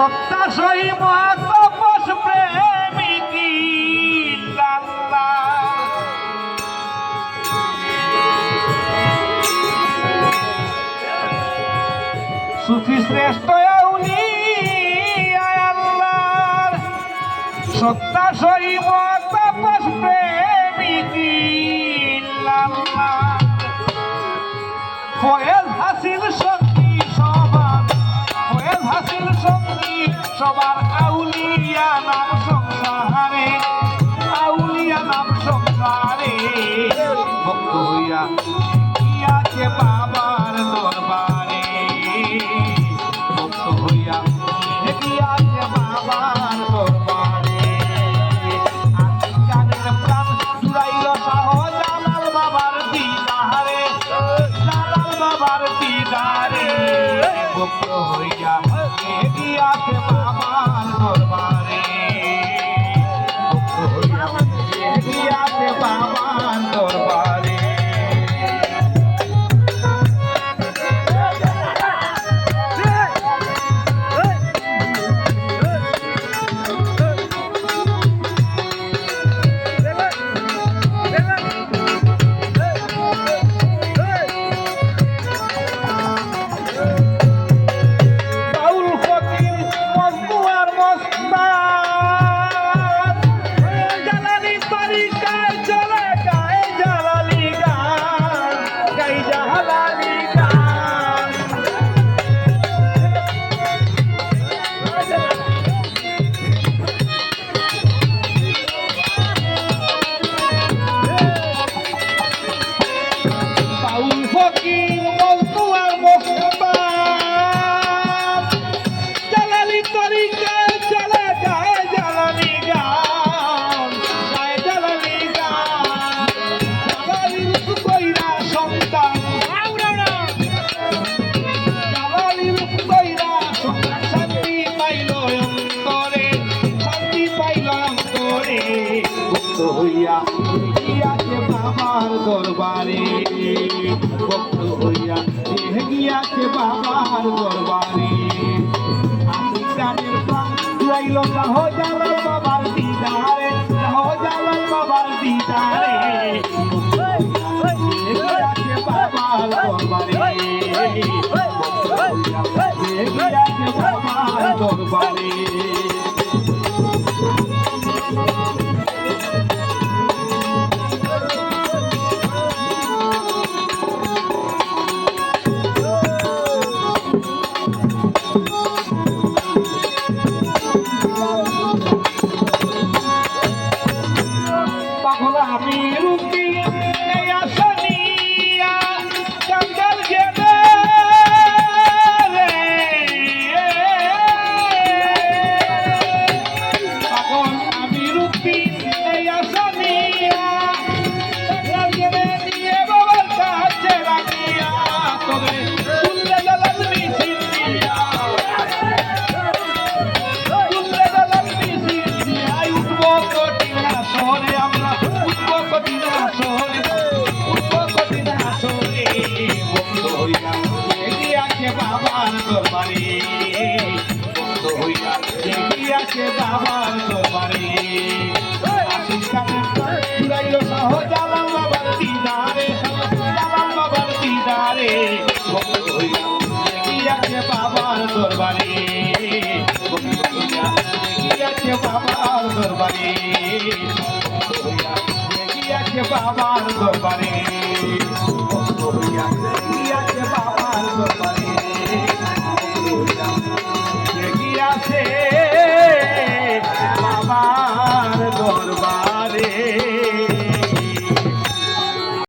সত্তা সহি মহাতপস প্রেমিকি লাল্লা। সুফি শ্রেষ্ঠ সত্তা সহি মহাতপস প্রেমিকি লাল্লা। ফয়েজ হাসিল সঙ্গী সবার আউলিয়া নাম সংসারে, আউলিয়া নাম সংসারে। ভক্ত হইয়া গিয়াছে বাবার দরবারে। ভক্ত হইয়া গিয়াছে বাবার দরবারে। আশিকানের প্রাণ জুড়াইল শাহজালাল বাবার দিদারে জালাল বাবার দিদারে। ভক্ত হইয়া গিয়াছে বাবার ফকির মজনুয়ার মস্তান জালালি তরিকায় চলে গায়ে জালালি গান গায়ে জালালি গান। জালালির কইরা সন্তান। জালালির কইরা হইয়া গিয়াছে বাবার দরবারে। ভক্ত হইয়া গিয়াছে বাবার দরবারে। আশিকানের প্রাণ জুড়াইল শাহ জালাল বাবার দিদারে শাহ জালাল বাবার দিদারে। দরবারে বন্ধ হইয়া দরবারে চুরাইল সহ জালাল বাবার জালাল বাবার দরবারে এগিয়াছে বাবার দরবারে এগিয়াছে বাবার দরবারে